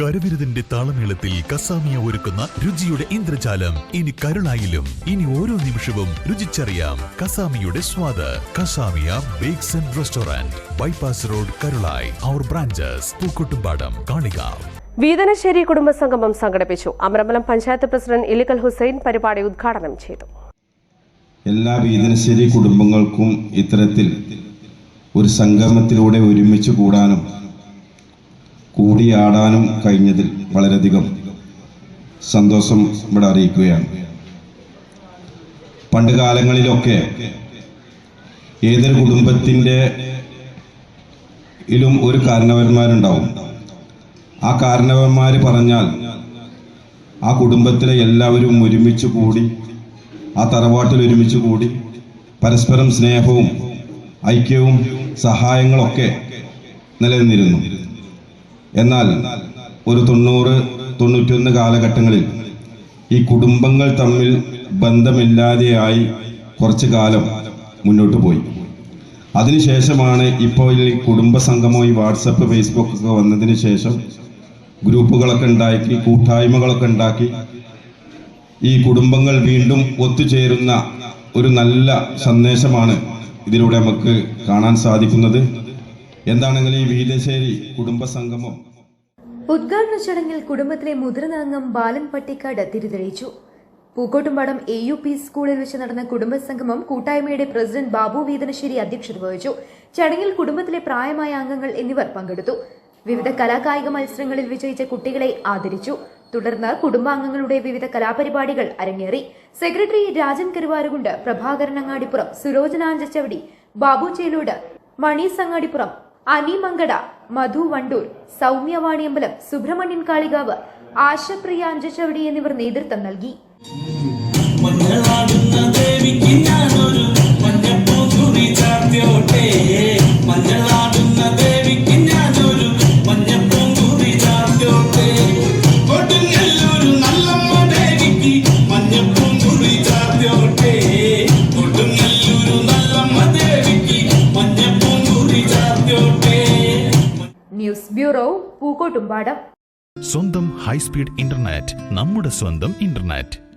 കരവിരുതിന്റെ താളമേളത്തിൽ കസാമിയ ഒരുക്കുന്ന രുചിയുടെ ഇന്ദ്രജാലം. ഇനി കരുളായിലും ഇനി ഓരോ നിമിഷവും രുചിച്ചറിയാം കസാമിയുടെ സ്വാദ്. Kasamiya bakes and restaurant bypass road Karulai. Our branches Pookkottumpadam Kalikavu. Veethanassery കുടുംബസംഗമം സംഘടിപ്പിച്ചു. അമരമലം പഞ്ചായത്ത് പ്രസിഡന്റ് ഇലിക്കൽ ഹുസൈൻ പരിപാടി ഉദ്ഘാടനം ചെയ്തു. എല്ലാ വീതനശ്ശേരി കുടുംബങ്ങൾക്കും ഇത്തരത്തിൽ ഒരു സംഗമത്തിലൂടെ ഒരുമിച്ച് കൂടാനും കൂടിയാടാനും കഴിഞ്ഞതിൽ വളരെയധികം സന്തോഷം ഇവിടെ അറിയിക്കുകയാണ്. പണ്ട് കാലങ്ങളിലൊക്കെ ഏതൊരു കുടുംബത്തിന്റെ ഇലും ഒരു കാരണവന്മാരുണ്ടാവും. ആ കാരണവന്മാർ പറഞ്ഞാൽ ആ കുടുംബത്തിലെ എല്ലാവരും ഒരുമിച്ച് കൂടി ആ തറവാട്ടിൽ ഒരുമിച്ച് കൂടി പരസ്പരം സ്നേഹവും ഐക്യവും സഹായങ്ങളൊക്കെ നിലനിന്നിരുന്നു. എന്നാൽ ഒരു തൊണ്ണൂറ് തൊണ്ണൂറ്റിയൊന്ന് കാലഘട്ടങ്ങളിൽ ഈ കുടുംബങ്ങൾ തമ്മിൽ ബന്ധമില്ലാതെയായി കുറച്ചു കാലം മുന്നോട്ട് പോയി. അതിനുശേഷമാണ് ഇപ്പോൾ ഈ കുടുംബ ഈ വാട്സപ്പ് ഫേസ്ബുക്ക് ഒക്കെ വന്നതിന് ശേഷം ഗ്രൂപ്പുകളൊക്കെ ഉണ്ടാക്കി കൂട്ടായ്മകളൊക്കെ ഉണ്ടാക്കി ഈ കുടുംബങ്ങൾ വീണ്ടും ഒത്തുചേരുന്ന ഒരു നല്ല സന്ദേശമാണ് ഇതിലൂടെ നമുക്ക് കാണാൻ സാധിക്കുന്നത്. എന്താണെങ്കിലും ഈ വീരശ്ശേരി കുടുംബ സംഗമം ഉദ്ഘാടന ചടങ്ങിൽ കുടുംബത്തിലെ മുതിർന്ന അംഗം ബാലൻ പട്ടിക്കാട് തിരിതെളിച്ചു പൂക്കോട്ടുംപാടം എ യു പി സ്കൂളിൽ വെച്ച് നടന്ന കുടുംബസംഗമം കൂട്ടായ്മയുടെ പ്രസിഡന്റ് ബാബു വീതനശ്ശേരി അധ്യക്ഷത വഹിച്ചു. ചടങ്ങിൽ കുടുംബത്തിലെ പ്രായമായ അംഗങ്ങൾ എന്നിവർ പങ്കെടുത്തു. വിവിധ കലാകായിക മത്സരങ്ങളിൽ വിജയിച്ച കുട്ടികളെ ആദരിച്ചു. തുടർന്ന് കുടുംബാംഗങ്ങളുടെ വിവിധ കലാപരിപാടികൾ അരങ്ങേറി. സെക്രട്ടറി രാജൻ കരുവാരുകുണ്ട് പ്രഭാകരൻ അങ്ങാടിപ്പുറം സുരോജനാഞ്ചച്ചവടി ബാബു ചേലോട് മണി സംഗാടിപ്പുറം അനി മങ്കട മധു വണ്ടൂർ സൗമ്യ വാണിയമ്പലം സുബ്രഹ്മണ്യൻ കാളികാവ് ആശപ്രിയ അഞ്ചച്ചവടി എന്നിവർ നേതൃത്വം നൽകി. പൂക്കോട്ടുംപാടം. സ്വന്തം ഹൈസ്പീഡ് ഇന്റർനെറ്റ് നമ്മുടെ സ്വന്തം ഇന്റർനെറ്റ്.